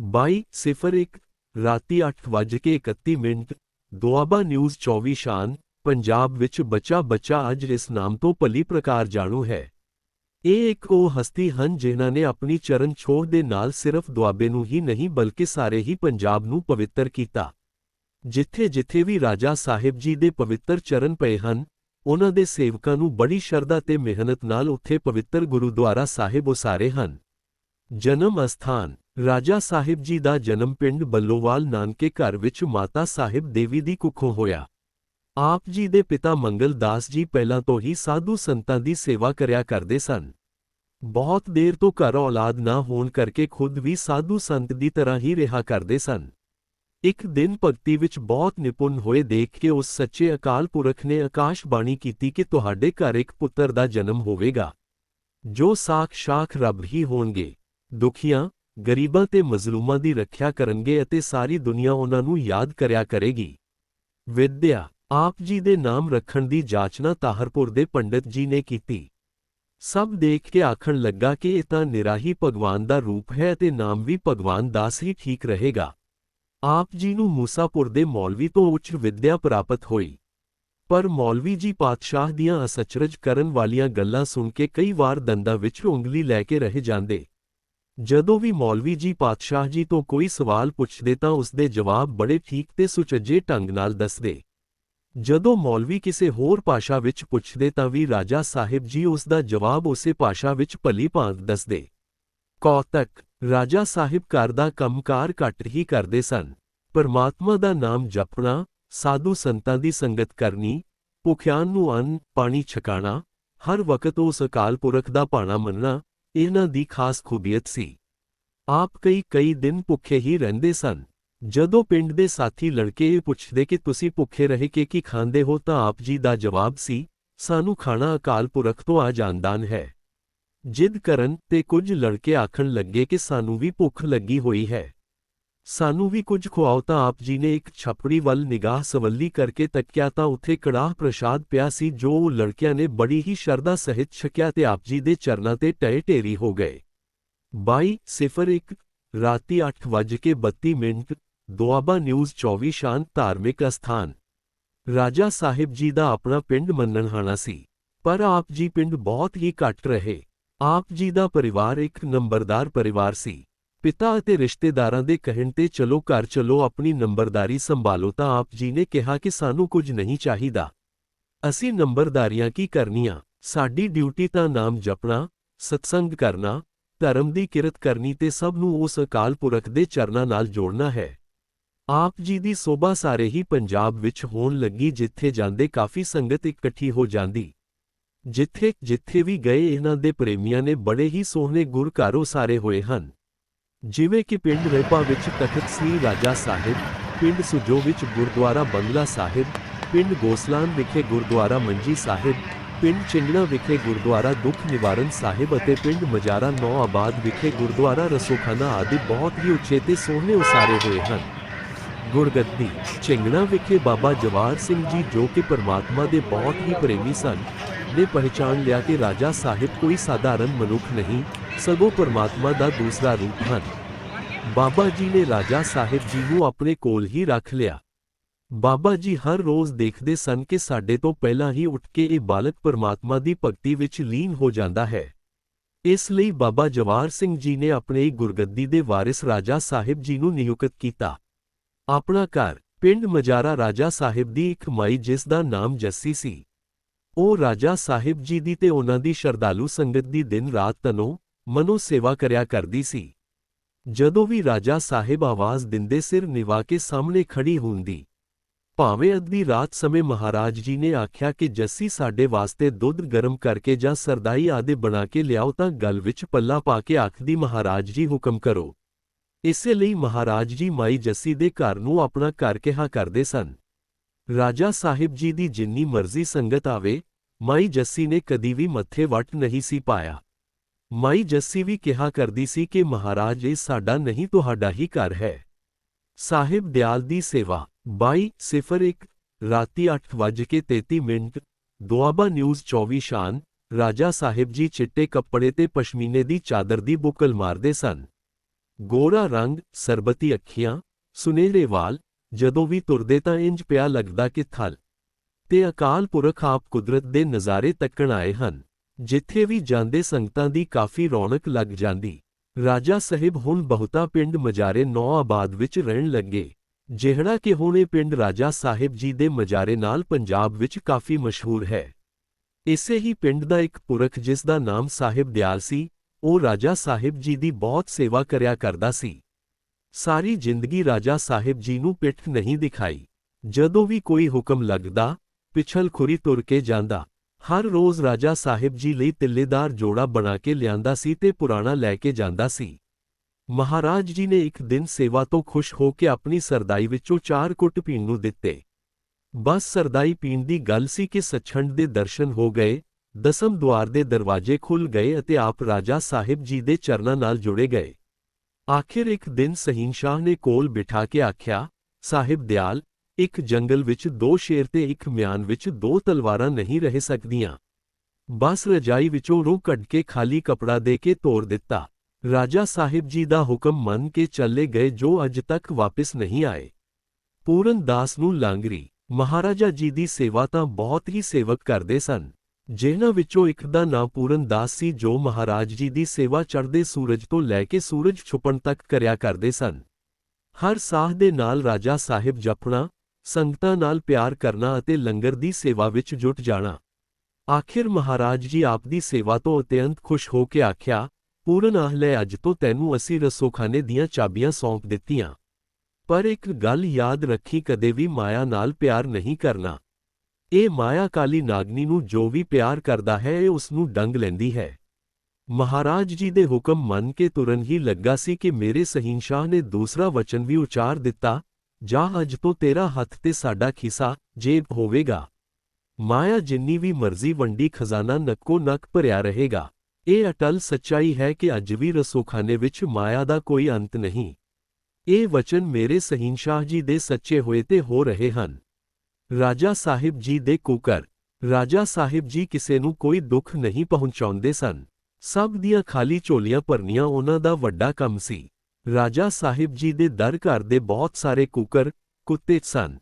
2201 ਰਾਤੀ 8:31 minute, Doaba news 24 ਸ਼ਾਨ, ਪੰਜਾਬ ਵਿੱਚ ਬੱਚਾ ਬੱਚਾ ਅੱਜ ਇਸ ਨਾਮ ਤੋਂ ਭਲੀ ਪ੍ਰਕਾਰ ਜਾਣੂ ਹੈ। ਇਹ ਇੱਕ ਉਹ ਹਸਤੀ ਹਨ ਜਿਨ੍ਹਾਂ ਨੇ ਆਪਣੀ ਚਰਨ ਛੋਹ ਦੇ ਨਾਲ ਸਿਰਫ ਦੁਆਬੇ ਨੂੰ ਹੀ ਨਹੀਂ ਬਲਕਿ ਸਾਰੇ ਹੀ ਪੰਜਾਬ ਨੂੰ ਪਵਿੱਤਰ ਕੀਤਾ। ਜਿੱਥੇ ਜਿੱਥੇ ਵੀ ਰਾਜਾ ਸਾਹਿਬ ਜੀ ਦੇ ਪਵਿੱਤਰ ਚਰਨ ਪਏ ਹਨ, ਉਹਨਾਂ ਦੇ ਸੇਵਕਾਂ ਨੂੰ ਬੜੀ ਸ਼ਰਧਾ ਤੇ ਮਿਹਨਤ ਨਾਲ ਉੱਥੇ ਪਵਿੱਤਰ ਗੁਰਦੁਆਰਾ ਸਾਹਿਬ ਉਸਾਰੇ ਹਨ। ਜਨਮ ਅਸਥਾਨ ਰਾਜਾ ਸਾਹਿਬ ਜੀ ਦਾ ਜਨਮ ਪਿੰਡ ਬੱਲੋਵਾਲ ਨਾਨਕੇ ਘਰ ਵਿੱਚ ਮਾਤਾ ਸਾਹਿਬ ਦੇਵੀ ਦੀ ਕੁੱਖੋਂ ਹੋਇਆ। ਆਪ ਜੀ ਦੇ ਪਿਤਾ ਮੰਗਲ ਦਾਸ ਜੀ ਪਹਿਲਾਂ ਤੋਂ ਹੀ ਸਾਧੂ ਸੰਤਾਂ ਦੀ ਸੇਵਾ ਕਰਿਆ ਕਰਦੇ ਸਨ। ਬਹੁਤ ਦੇਰ ਤੋਂ ਘਰ ਔਲਾਦ ਨਾ ਹੋਣ ਕਰਕੇ ਖੁਦ ਵੀ ਸਾਧੂ ਸੰਤ ਦੀ ਤਰ੍ਹਾਂ ਹੀ ਰਿਹਾ ਕਰਦੇ ਸਨ। ਇੱਕ ਦਿਨ ਭਗਤੀ ਵਿੱਚ ਬਹੁਤ ਨਿਪੁੰਨ ਹੋਏ ਦੇਖ ਕੇ ਉਸ ਸੱਚੇ ਅਕਾਲ ਪੁਰਖ ਨੇ ਆਕਾਸ਼ ਬਾਣੀ ਕੀਤੀ ਕਿ ਤੁਹਾਡੇ ਘਰ ਇੱਕ ਪੁੱਤਰ ਦਾ ਜਨਮ ਹੋਵੇਗਾ। ਜੋ ਸਾਖ ਸ਼ਾਖ ਰੱਬ ਹੀ ਹੋਣਗੇ। ਦੁਖੀਆਂ ਗਰੀਬਾਂ ਤੇ ਮਜ਼ਲੂਮਾਂ ਦੀ ਰੱਖਿਆ ਕਰਨਗੇ ਅਤੇ ਸਾਰੀ ਦੁਨੀਆ ਉਹਨਾਂ ਨੂੰ ਯਾਦ ਕਰਿਆ ਕਰੇਗੀ। ਵਿਦਿਆ, ਆਪ ਜੀ ਦੇ ਨਾਮ ਰੱਖਣ ਦੀ ਜਾਚਨਾ ਤਾਹਰਪੁਰ ਦੇ ਪੰਡਿਤ ਜੀ ਨੇ ਕੀਤੀ। ਸਭ ਦੇਖ ਕੇ ਆਖਣ ਲੱਗਾ ਕਿ ਇਹ ਤਾਂ ਨਿਰਾਹੀ ਭਗਵਾਨ ਦਾ ਰੂਪ ਹੈ ਅਤੇ ਨਾਮ ਵੀ ਭਗਵਾਨ ਦਾਸ ਹੀ ਠੀਕ ਰਹੇਗਾ। ਆਪ ਜੀ ਨੂੰ ਮੂਸਾਪੁਰ ਦੇ ਮੌਲਵੀ ਤੋਂ ਉੱਚ ਵਿਦਿਆ ਪ੍ਰਾਪਤ ਹੋਈ। ਪਰ ਮੌਲਵੀ ਜੀ ਪਾਤਸ਼ਾਹ ਦੀਆਂ ਅਸਚਰਜ ਕਰਨ ਵਾਲੀਆਂ ਗੱਲਾਂ ਸੁਣ ਕੇ ਕਈ ਵਾਰ ਦੰਦਾਂ ਵਿੱਚ ਉਂਗਲੀ ਲੈ ਕੇ ਰਹਿ ਜਾਂਦੇ। ਜਦੋਂ ਵੀ ਮੌਲਵੀ ਜੀ ਪਾਤਸ਼ਾਹ ਜੀ ਤੋਂ ਕੋਈ ਸਵਾਲ ਪੁੱਛਦੇ ਤਾਂ ਉਸ ਦੇ ਜਵਾਬ ਬੜੇ ਠੀਕ ਤੇ ਸੁਚੱਜੇ ਢੰਗ ਨਾਲ ਦੱਸਦੇ। ਜਦੋਂ ਮੌਲਵੀ ਕਿਸੇ ਹੋਰ ਭਾਸ਼ਾ ਵਿੱਚ ਪੁੱਛਦੇ ਤਾਂ ਵੀ ਰਾਜਾ ਸਾਹਿਬ ਜੀ ਉਸ ਦਾ ਜਵਾਬ ਉਸੇ ਭਾਸ਼ਾ ਵਿੱਚ ਭਲੀ ਭਾਂਤ ਦੱਸਦੇ। ਕੌਤਕ, ਰਾਜਾ ਸਾਹਿਬ ਘਰ ਦਾ ਕੰਮਕਾਰ ਘੱਟ ਹੀ ਕਰਦੇ ਸਨ। ਪਰਮਾਤਮਾ ਦਾ ਨਾਮ ਜਪਣਾ, ਸਾਧੂ ਸੰਤਾਂ ਦੀ ਸੰਗਤ ਕਰਨੀ ਭੁਖਿਆਂ ਨੂੰ ਅੰਨ, ਪਾਣੀ ਛਕਾਣਾ, ਹਰ ਵਕਤ ਉਸ ਅਕਾਲ ਪੁਰਖ ਦਾ ਭਾਣਾ ਮੰਨਣਾ ਇਹਨਾਂ ਦੀ ਖਾਸ ਖੂਬੀਅਤ ਸੀ। ਆਪ ਕਈ ਕਈ ਦਿਨ ਭੁੱਖੇ ਹੀ ਰਹਿੰਦੇ ਸਨ। ਜਦੋਂ ਪਿੰਡ ਦੇ ਸਾਥੀ ਲੜਕੇ ਇਹ ਪੁੱਛਦੇ ਕਿ ਤੁਸੀਂ ਭੁੱਖੇ ਰਹੇ ਕਿ ਕੀ ਖਾਂਦੇ ਹੋ ਤਾਂ ਆਪ ਜੀ ਦਾ ਜਵਾਬ ਸੀ, ਸਾਨੂੰ ਖਾਣਾ ਅਕਾਲ ਪੁਰਖ ਤੋਂ ਆ ਜਾਣਦਾਨ ਹੈ। ਜਿੱਦ ਕਰਨ ਤੇ ਕੁਝ ਲੜਕੇ ਆਖਣ ਲੱਗੇ ਕਿ ਸਾਨੂੰ ਵੀ ਭੁੱਖ ਲੱਗੀ ਹੋਈ ਹੈ। ਸਾਨੂੰ ਵੀ ਕੁਝ ਖਵਾਓ ਤਾਂ ਆਪ ਜੀ ਨੇ ਇੱਕ ਛਪੜੀ ਵੱਲ ਨਿਗਾਹ ਸਵੱਲੀ ਕਰਕੇ ਤੱਕਿਆ ਤਾਂ ਉੱਥੇ ਕੜਾਹ ਪ੍ਰਸ਼ਾਦ ਪਿਆ ਸੀ ਜੋ ਉਹ ਲੜਕਿਆਂ ਨੇ ਬੜੀ ਹੀ ਸ਼ਰਧਾ ਸਹਿਤ ਛਕਿਆ ਤੇ ਆਪ ਜੀ ਦੇ ਚਰਨਾਂ ਤੇ ਟਏ ਢੇਰੀ ਹੋ ਗਏ। 2201 ਰਾਤੀ 8:32 ਮਿੰਟ, ਦੁਆਬਾ ਨਿਊਜ਼ 24 ਸ਼ਾਨ ਧਾਰਮਿਕ ਅਸਥਾਨ। ਰਾਜਾ ਸਾਹਿਬ ਜੀ ਦਾ ਆਪਣਾ ਪਿੰਡ ਮੰਨਣਹਾਣਾ ਸੀ, ਪਰ ਆਪ ਜੀ ਪਿੰਡ ਬਹੁਤ ਹੀ ਘੱਟ ਰਹੇ। ਆਪ ਜੀ ਦਾ ਪਰਿਵਾਰ ਇੱਕ ਨੰਬਰਦਾਰ ਪਰਿਵਾਰ ਸੀ। ਪਿਤਾ ਅਤੇ ਰਿਸ਼ਤੇਦਾਰਾਂ ਦੇ ਕਹਿਣ ਤੇ ਚਲੋ ਘਰ ਚਲੋ ਆਪਣੀ ਨੰਬਰਦਾਰੀ ਸੰਭਾਲੋ ਤਾਂ ਆਪ ਜੀ ਨੇ ਕਿਹਾ ਕਿ ਸਾਨੂੰ ਕੁਝ ਨਹੀਂ ਚਾਹੀਦਾ। ਅਸੀਂ ਨੰਬਰਦਾਰੀਆਂ ਕੀ ਕਰਨੀਆਂ? ਸਾਡੀ ਡਿਊਟੀ ਤਾਂ ਨਾਮ ਜਪਣਾ, ਸਤਸੰਗ ਕਰਨਾ, ਧਰਮ ਦੀ ਕਿਰਤ ਕਰਨੀ ਤੇ ਸਭ ਨੂੰ ਉਸ ਅਕਾਲ ਪੁਰਖ ਦੇ ਚਰਨਾਂ ਨਾਲ ਜੋੜਨਾ ਹੈ। ਆਪ ਜੀ ਦੀ ਸੋਭਾ ਸਾਰੇ ਹੀ ਪੰਜਾਬ ਵਿੱਚ ਹੋਣ ਲੱਗੀ ਜਿੱਥੇ ਜਾਂਦੇ ਕਾਫੀ ਸੰਗਤ ਇਕੱਠੀ ਹੋ ਜਾਂਦੀ। ਜਿੱਥੇ ਜਿੱਥੇ ਵੀ ਗਏ ਇਹਨਾਂ ਦੇ ਪ੍ਰੇਮੀਆਂ ਨੇ ਬੜੇ ਹੀ ਸੋਹਣੇ ਗੁਰ ਘਰ ਉਸਾਰੇ ਹੋਏ ਹਨ। ਜਿਵੇਂ ਕਿ ਪਿੰਡ ਰੇਪਾ ਵਿੱਚ ਤਖਤ ਸ੍ਰੀ ਰਾਜਾ ਸਾਹਿਬ, ਪਿੰਡ ਸੁਜੋ ਵਿੱਚ ਗੁਰਦੁਆਰਾ ਬੰਗਲਾ ਸਾਹਿਬ, ਪਿੰਡ ਗੋਸਲਾਨ ਵਿਖੇ ਗੁਰਦੁਆਰਾ ਮੰਜੀ ਸਾਹਿਬ, ਪਿੰਡ ਚਿੰਗਣਾ ਵਿਖੇ ਗੁਰਦੁਆਰਾ ਦੁੱਖ ਨਿਵਾਰਨ ਸਾਹਿਬ ਅਤੇ ਪਿੰਡ ਮਜਾਰਾ ਨੌ ਆਬਾਦ ਵਿਖੇ ਗੁਰਦੁਆਰਾ ਰਸੋਖਾਨਾ ਆਦਿ ਬਹੁਤ ਹੀ ਉੱਚੇ ਤੇ ਸੋਹਣੇ ਉਸਾਰੇ ਹੋਏ ਹਨ। ਗੁਰਗੱਦੀ ਚਿੰਗਣਾ ਵਿਖੇ ਬਾਬਾ ਜਵਾਰ ਸਿੰਘ ਜੀ ਜੋ ਕਿ ਪਰਮਾਤਮਾ ਦੇ ਬਹੁਤ ਹੀ ਪ੍ਰੇਮੀ ਸਨ, ਨੇ ਪਹਿਚਾਨ ਲਿਆ ਕਿ ਰਾਜਾ ਸਾਹਿਬ ਕੋਈ ਸਾਧਾਰਨ ਮਨੁੱਖ ਨਹੀਂ ਸਗੋਂ ਪਰਮਾਤਮਾ ਦਾ ਦੂਸਰਾ ਰੂਪ ਹਨ। ਬਾਬਾ ਜੀ ਨੇ ਰਾਜਾ ਸਾਹਿਬ ਜੀ ਨੂੰ ਆਪਣੇ ਕੋਲ ਹੀ ਰੱਖ ਲਿਆ। ਬਾਬਾ ਜੀ ਹਰ ਰੋਜ਼ ਦੇਖਦੇ ਸਨ ਕਿ ਸਾਡੇ ਤੋਂ ਪਹਿਲਾਂ ਹੀ ਉੱਠ ਕੇ ਇਹ ਬਾਲਕ ਪਰਮਾਤਮਾ ਦੀ ਭਗਤੀ ਵਿੱਚ ਲੀਨ ਹੋ ਜਾਂਦਾ ਹੈ। ਇਸ ਲਈ ਬਾਬਾ ਜਵਾਰ ਸਿੰਘ ਜੀ ਨੇ ਆਪਣੇ ਗੁਰਗੱਦੀ ਦੇ ਵਾਰਿਸ ਰਾਜਾ ਸਾਹਿਬ ਜੀ ਨੂੰ ਨਿਯੁਕਤ ਕੀਤਾ। ਆਪਣਾ ਘਰ, ਪਿੰਡ ਮਜਾਰਾ ਰਾਜਾ ਸਾਹਿਬ ਦੀ ਇੱਕ ਮਾਈ ਜਿਸ ਦਾ ਨਾਮ ਜੱਸੀ ਸੀ। ਉਹ ਰਾਜਾ ਸਾਹਿਬ ਜੀ ਦੀ ਤੇ ਉਹਨਾਂ ਦੀ ਸ਼ਰਧਾਲੂ ਸੰਗਤ ਦੀ ਦਿਨ ਰਾਤ ਤਨੋ ਮਨੋ ਸੇਵਾ ਕਰਿਆ ਕਰਦੀ ਸੀ। ਜਦੋਂ ਵੀ ਰਾਜਾ ਸਾਹਿਬ ਆਵਾਜ਼ ਦਿੰਦੇ ਸਿਰ ਨਿਵਾ ਕੇ ਸਾਹਮਣੇ ਖੜੀ ਹੁੰਦੀ, ਭਾਵੇਂ ਅੱਧੀ ਰਾਤ ਸਮੇਂ ਮਹਾਰਾਜ ਜੀ ਨੇ ਆਖਿਆ ਕਿ ਜੱਸੀ ਸਾਡੇ ਵਾਸਤੇ ਦੁੱਧ ਗਰਮ ਕਰਕੇ ਜਾਂ ਸਰਦਾਈ ਆਦੇ ਬਣਾ ਕੇ ਲਿਆਓ ਤਾਂ ਗਲ ਵਿੱਚ ਪੱਲਾ ਪਾ ਕੇ ਆਖਦੀ ਮਹਾਰਾਜ ਜੀ ਹੁਕਮ ਕਰੋ। ਇਸੇ ਲਈ ਮਹਾਰਾਜ ਜੀ ਮਾਈ ਜੱਸੀ ਦੇ ਘਰ ਨੂੰ ਆਪਣਾ ਘਰ ਕਿਹਾ ਕਰਦੇ ਸਨ। ਰਾਜਾ ਸਾਹਿਬ ਜੀ ਦੀ ਜਿੰਨੀ ਮਰਜ਼ੀ ਸੰਗਤ ਆਵੇ, ਮਾਈ ਜੱਸੀ ਨੇ ਕਦੀ ਵੀ ਮੱਥੇ ਵੱਟ ਨਹੀਂ ਸੀ ਪਾਇਆ। ਮਾਈ ਜੱਸੀ ਵੀ ਕਿਹਾ ਕਰਦੀ ਸੀ ਕਿ ਮਹਾਰਾਜ ਇਹ ਸਾਡਾ ਨਹੀਂ ਤੁਹਾਡਾ ਹੀ ਘਰ ਹੈ ਸਾਹਿਬ ਦਿਆਲ ਦੀ ਸੇਵਾ 2201 ਰਾਤੀ 8:33 ਮਿੰਟ ਦੁਆਬਾ ਨਿਊਜ਼ 24 ਸ਼ਾਨ ਰਾਜਾ ਸਾਹਿਬ ਜੀ ਚਿੱਟੇ ਕੱਪੜੇ ਤੇ ਪਸ਼ਮੀਨੇ ਦੀ ਚਾਦਰ ਦੀ ਬੁਕਲ ਮਾਰਦੇ ਸਨ ਗੋਰਾ ਰੰਗ ਸਰਬਤੀ ਅੱਖੀਆਂ ਸੁਨਹਿਰੇ ਵਾਲ ਜਦੋਂ ਵੀ ਤੁਰਦੇ ਤਾਂ ਇੰਜ ਪਿਆ ਲੱਗਦਾ ਕਿ ਥਲ ਤੇ ਅਕਾਲ ਪੁਰਖ ਆਪ ਕੁਦਰਤ ਦੇ ਨਜ਼ਾਰੇ ਤੱਕਣ ਆਏ ਹਨ ਜਿੱਥੇ ਵੀ ਜਾਂਦੇ ਸੰਗਤਾਂ ਦੀ ਕਾਫੀ ਰੌਣਕ ਲੱਗ ਜਾਂਦੀ। ਰਾਜਾ ਸਾਹਿਬ ਹੁਣ ਬਹੁਤਾ ਪਿੰਡ ਮਜਾਰੇ ਨੌ ਆਬਾਦ ਵਿੱਚ ਰਹਿਣ ਲੱਗੇ, ਜਿਹੜਾ ਕਿ ਹੁਣ ਇਹ ਪਿੰਡ ਰਾਜਾ ਸਾਹਿਬ ਜੀ ਦੇ ਮਜਾਰੇ ਨਾਲ ਪੰਜਾਬ ਵਿੱਚ ਕਾਫੀ ਮਸ਼ਹੂਰ ਹੈ। ਇਸੇ ਹੀ ਪਿੰਡ ਦਾ ਇੱਕ ਪੁਰਖ ਜਿਸ ਦਾ ਨਾਮ ਸਾਹਿਬ ਦਿਆਲ ਸੀ, ਉਹ ਰਾਜਾ ਸਾਹਿਬ ਜੀ ਦੀ ਬਹੁਤ ਸੇਵਾ ਕਰਿਆ ਕਰਦਾ ਸੀ। ਸਾਰੀ ਜ਼ਿੰਦਗੀ ਰਾਜਾ ਸਾਹਿਬ ਜੀ ਨੂੰ ਪਿੱਠ ਨਹੀਂ ਦਿਖਾਈ। ਜਦੋਂ ਵੀ ਕੋਈ ਹੁਕਮ ਲੱਗਦਾ ਪਿਛਲ ਖੁਰੀ ਤੁਰ ਕੇ ਜਾਂਦਾ। ਹਰ ਰੋਜ਼ ਰਾਜਾ ਸਾਹਿਬ ਜੀ ਲਈ ਤਿੱਲੇਦਾਰ ਜੋੜਾ ਬਣਾ ਕੇ ਲਿਆਂਦਾ ਸੀ ਤੇ ਪੁਰਾਣਾ ਲੈ ਕੇ ਜਾਂਦਾ ਸੀ। ਮਹਾਰਾਜ ਜੀ ਨੇ ਇੱਕ ਦਿਨ ਸੇਵਾ ਤੋਂ ਖੁਸ਼ ਹੋ ਕੇ ਆਪਣੀ ਸਰਦਾਈ ਵਿੱਚੋਂ ਚਾਰ ਕੁੱਟ ਪੀਣ ਨੂੰ ਦਿੱਤੇ। ਬਸ ਸਰਦਾਈ ਪੀਣ ਦੀ ਗੱਲ ਸੀ ਕਿ ਸੱਚਖੰਡ ਦੇ ਦਰਸ਼ਨ ਹੋ ਗਏ, ਦਸਮ ਦੁਆਰ ਦੇ ਦਰਵਾਜ਼ੇ ਖੁੱਲ ਗਏ ਅਤੇ ਆਪ ਰਾਜਾ ਸਾਹਿਬ ਜੀ ਦੇ ਚਰਨਾਂ ਨਾਲ ਜੁੜੇ ਗਏ। ਆਖਿਰ ਇੱਕ ਦਿਨ ਸਹੀਨ ਸ਼ਾਹ ਨੇ ਕੋਲ ਬਿਠਾ ਕੇ ਆਖਿਆ, ਸਾਹਿਬ ਦਿਆਲ ਇੱਕ ਜੰਗਲ ਵਿੱਚ ਦੋ ਸ਼ੇਰ ਤੇ ਇੱਕ ਮਿਆਨ ਵਿੱਚ ਦੋ ਤਲਵਾਰਾਂ ਨਹੀਂ ਰਹਿ ਸਕਦੀਆਂ। ਬਸ ਰਜਾਈ ਵਿੱਚੋਂ ਰੂਹ ਕੱਢ ਕੇ ਖਾਲੀ ਕਪੜਾ ਦੇ ਕੇ ਤੋੜ ਦਿੱਤਾ। ਰਾਜਾ ਸਾਹਿਬ ਜੀ ਦਾ ਹੁਕਮ ਮੰਨ ਕੇ ਚੱਲੇ ਗਏ ਜੋ ਅੱਜ ਤੱਕ ਵਾਪਸ ਨਹੀਂ ਆਏ। ਪੂਰਨ ਦਾਸ ਨੂੰ ਲਾਂਗਰੀ, ਮਹਾਰਾਜਾ ਜੀ ਦੀ ਸੇਵਾ ਤਾਂ ਬਹੁਤ ਹੀ ਸੇਵਕ ਕਰਦੇ ਸਨ। ਜਿਨ੍ਹਾਂ ਵਿੱਚੋਂ ਇੱਕ ਦਾ ਨਾਂ ਪੂਰਨ ਦਾਸ ਸੀ ਜੋ ਮਹਾਰਾਜ ਜੀ ਦੀ ਸੇਵਾ ਚੜ੍ਹਦੇ ਸੂਰਜ ਤੋਂ ਲੈ ਕੇ ਸੂਰਜ ਛੁਪਣ ਤੱਕ ਕਰਿਆ ਕਰਦੇ ਸਨ। ਹਰ ਸਾਹ ਦੇ ਨਾਲ ਰਾਜਾ ਸਾਹਿਬ ਜਪਣਾ ਸੰਗਤਾਂ ਨਾਲ ਪਿਆਰ ਕਰਨਾ ਅਤੇ ਲੰਗਰ ਦੀ ਸੇਵਾ ਵਿੱਚ ਜੁਟ ਜਾਣਾ। ਆਖਿਰ ਮਹਾਰਾਜ ਜੀ ਆਪ ਦੀ ਸੇਵਾ ਤੋਂ ਅਤਿਅੰਤ ਖੁਸ਼ ਹੋ ਕੇ ਆਖਿਆ, ਪੂਰਨ ਆਹ ਲੈ ਅੱਜ ਤੋਂ ਤੈਨੂੰ ਅਸੀਂ ਰਸੋਖਾਨੇ ਦੀਆਂ ਚਾਬੀਆਂ ਸੌਂਪ ਦਿੱਤੀਆਂ। ਪਰ ਇੱਕ ਗੱਲ ਯਾਦ ਰੱਖੀ ਕਦੇ ਵੀ ਮਾਇਆ ਨਾਲ ਪਿਆਰ ਨਹੀਂ ਕਰਨਾ। ਇਹ ਮਾਇਆ ਕਾਲੀ ਨਾਗਨੀ ਨੂੰ ਜੋ ਵੀ ਪਿਆਰ ਕਰਦਾ ਹੈ, ਇਹ ਉਸ ਨੂੰ ਡੰਗ ਲੈਂਦੀ ਹੈ। ਮਹਾਰਾਜ ਜੀ ਦੇ ਹੁਕਮ ਮੰਨ ਕੇ ਤੁਰਨ ਹੀ ਲੱਗਾ ਸੀ ਕਿ ਮੇਰੇ ਸਹੀਨਸ਼ਾਹ ਨੇ ਦੂਸਰਾ ਵਚਨ ਵੀ ਉਚਾਰ ਦਿੱਤਾ ਜਾ ਅੱਜ ਤੋਂ ਤੇਰਾ ਹੱਥ ਤੇ ਸਾਡਾ ਖਿਸਾ ਜੇਬ ਹੋਵੇਗਾ। ਮਾਇਆ ਜਿੰਨੀ ਵੀ ਮਰਜ਼ੀ ਵੰਡੀ ਖਜ਼ਾਨਾ ਨੱਕੋ ਨੱਕ ਭਰਿਆ ਰਹੇਗਾ। ਇਹ ਅਟਲ ਸੱਚਾਈ ਹੈ ਕਿ ਅੱਜ ਵੀ ਰਸੋਖਾਨੇ ਵਿੱਚ ਮਾਇਆ ਦਾ ਕੋਈ ਅੰਤ ਨਹੀਂ। ਇਹ ਵਚਨ ਮੇਰੇ ਸਹੀਨਸ਼ਾਹ ਜੀ ਦੇ ਸੱਚੇ ਹੋਏ ਤੇ ਹੋ ਰਹੇ ਹਨ। ਰਾਜਾ ਸਾਹਿਬ ਜੀ ਦੇ ਕੁਕਰ, ਰਾਜਾ ਸਾਹਿਬ ਜੀ ਕਿਸੇ ਨੂੰ ਕੋਈ ਦੁੱਖ ਨਹੀਂ ਪਹੁੰਚਾਉਂਦੇ ਸਨ। ਸਭ ਦੀਆਂ ਖਾਲੀ ਝੋਲੀਆਂ ਭਰਨੀਆਂ ਉਹਨਾਂ ਦਾ ਵੱਡਾ ਕੰਮ ਸੀ। ਰਾਜਾ ਸਾਹਿਬ ਜੀ ਦੇ ਦਰ ਘਰ ਦੇ ਬਹੁਤ ਸਾਰੇ ਕੁਕਰ, ਕੁੱਤੇ ਸਨ।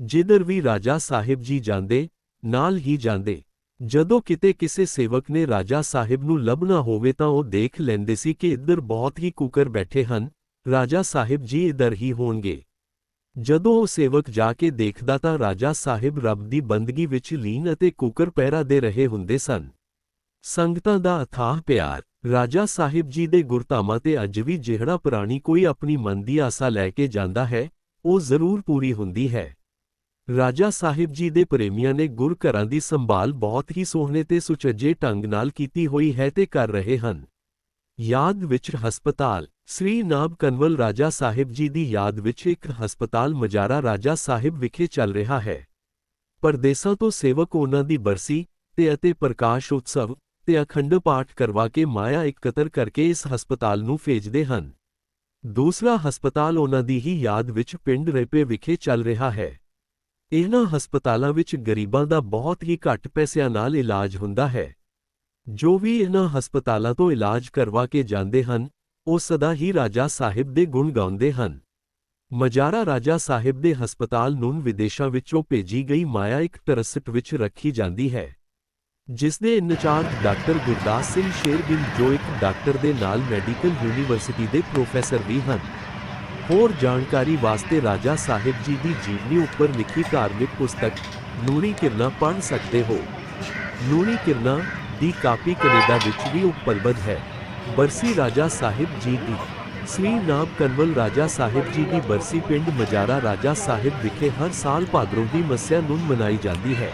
ਜਿੱਧਰ ਵੀ ਰਾਜਾ ਸਾਹਿਬ ਜੀ ਜਾਂਦੇ, ਨਾਲ ਹੀ ਜਾਂਦੇ। ਜਦੋਂ ਕਿਤੇ ਕਿਸੇ ਸੇਵਕ ਨੇ ਰਾਜਾ ਸਾਹਿਬ ਨੂੰ ਲੱਭਣਾ ਹੋਵੇ ਤਾਂ ਉਹ ਦੇਖ ਲੈਂਦੇ ਸੀ ਕਿ ਇੱਧਰ ਬਹੁਤ ਹੀ ਕੁਕਰ ਬੈਠੇ ਹਨ, ਰਾਜਾ ਸਾਹਿਬ ਜੀ ਇੱਧਰ ਹੀ ਹੋਣਗੇ। ਜਦੋਂ ਉਹ ਸੇਵਕ ਜਾ ਕੇ ਦੇਖਦਾ ਤਾਂ ਰਾਜਾ ਸਾਹਿਬ ਰੱਬ ਦੀ ਬੰਦਗੀ ਵਿੱਚ ਲੀਨ ਅਤੇ ਕੁਕਰ ਪਹਿਰਾ ਦੇ ਰਹੇ ਹੁੰਦੇ ਸਨ। ਸੰਗਤਾਂ ਦਾ ਅਥਾਹ ਪਿਆਰ। ਰਾਜਾ ਸਾਹਿਬ ਜੀ ਦੇ ਗੁਰਧਾਮਾਂ ਤੇ ਅੱਜ ਵੀ ਜਿਹੜਾ ਪ੍ਰਾਣੀ ਕੋਈ ਆਪਣੀ ਮਨ ਦੀ ਆਸਾ ਲੈ ਕੇ ਜਾਂਦਾ ਹੈ, ਉਹ ਜ਼ਰੂਰ ਪੂਰੀ ਹੁੰਦੀ ਹੈ। ਰਾਜਾ ਸਾਹਿਬ ਜੀ ਦੇ ਪ੍ਰੇਮੀਆਂ ਨੇ ਗੁਰ ਘਰਾਂ ਦੀ ਸੰਭਾਲ ਬਹੁਤ ਹੀ ਸੋਹਣੇ ਤੇ ਸੁਚੱਜੇ ਢੰਗ ਨਾਲ ਕੀਤੀ ਹੋਈ ਹੈ ਤੇ ਕਰ ਰਹੇ ਹਨ। ਯਾਦ ਵਿੱਚ ਹਸਪਤਾਲ। ਸ੍ਰੀ ਨਾਬ ਕਨਵਲ ਰਾਜਾ ਸਾਹਿਬ ਜੀ ਦੀ ਯਾਦ ਵਿੱਚ ਇੱਕ ਹਸਪਤਾਲ ਮਜਾਰਾ ਰਾਜਾ ਸਾਹਿਬ ਵਿਖੇ ਚੱਲ ਰਿਹਾ ਹੈ। ਪਰਦੇਸਾਂ ਤੋਂ ਸੇਵਕ ਉਹਨਾਂ ਦੀ ਬਰਸੀ ਤੇ ਅਤੇ ਪ੍ਰਕਾਸ਼ ਉਤਸਵ ਤੇ ਅਖੰਡ ਪਾਠ ਕਰਵਾ ਕੇ ਮਾਇਆ ਇਕੱਤਰ ਕਰਕੇ ਇਸ ਹਸਪਤਾਲ ਨੂੰ ਭੇਜਦੇ ਹਨ। ਦੂਸਰਾ ਹਸਪਤਾਲ ਉਹਨਾਂ ਦੀ ਹੀ ਯਾਦ ਵਿੱਚ ਪਿੰਡ ਰੇਪੇ ਵਿਖੇ ਚੱਲ ਰਿਹਾ ਹੈ। ਇਹਨਾਂ ਹਸਪਤਾਲਾਂ ਵਿੱਚ ਗਰੀਬਾਂ ਦਾ ਬਹੁਤ ਹੀ ਘੱਟ ਪੈਸਿਆਂ ਨਾਲ ਇਲਾਜ ਹੁੰਦਾ ਹੈ। ਜੋ ਵੀ ਇਹਨਾਂ ਹਸਪਤਾਲਾਂ ਤੋਂ ਇਲਾਜ ਕਰਵਾ ਕੇ ਜਾਂਦੇ ਹਨ, ਉਹ ਸਦਾ ਹੀ ਰਾਜਾ ਸਾਹਿਬ ਦੇ ਗੁਣ ਗਾਉਂਦੇ ਹਨ। ਮਜਾਰਾ ਰਾਜਾ ਸਾਹਿਬ ਦੇ ਹਸਪਤਾਲ ਨੂੰ ਵਿਦੇਸ਼ਾਂ ਵਿੱਚੋਂ ਭੇਜੀ ਗਈ ਮਾਇਆ ਇੱਕ ਟਰਸਟ ਵਿੱਚ ਰੱਖੀ ਜਾਂਦੀ ਹੈ। ਜਿਸ ਦੇ in charge doctor Gurdas Singh Shergill, ਜੋ ਇੱਕ ਡਾਕਟਰ ਦੇ ਨਾਲ ਮੈਡੀਕਲ ਯੂਨੀਵਰਸਿਟੀ ਦੇ ਪ੍ਰੋਫੈਸਰ ਵੀ ਹਨ। ਹੋਰ ਜਾਣਕਾਰੀ ਵਾਸਤੇ ਰਾਜਾ ਸਾਹਿਬ ਜੀ ਦੀ ਜੀਵਨੀ ਉੱਪਰ ਲਿਖੀ ਧਾਰਮਿਕ ਪੁਸਤਕ ਨੂਰੀ ਕਿਰਨਾ ਪੜ੍ਹ ਸਕਦੇ ਹੋ। ਨੂਰੀ ਕਿਰਨਾ ਦੀ ਕਾਪੀ ਕੈਨੇਡਾ ਵਿੱਚ ਵੀ ਉਪਲਬਧ ਹੈ। ਬਰਸੀ ਰਾਜਾ ਸਾਹਿਬ ਜੀ ਦੀ, ਸ੍ਰੀ ਨਾਮ ਕਨਵਲ ਰਾਜਾ ਸਾਹਿਬ ਜੀ ਦੀ ਬਰਸੀ ਪਿੰਡ ਮਜਾਰਾ ਰਾਜਾ ਸਾਹਿਬ ਵਿਖੇ ਹਰ ਸਾਲ ਭਾਦਰੋਂ ਦੀ ਮੱਸਿਆ ਨੂੰ ਮਨਾਈ ਜਾਂਦੀ ਹੈ।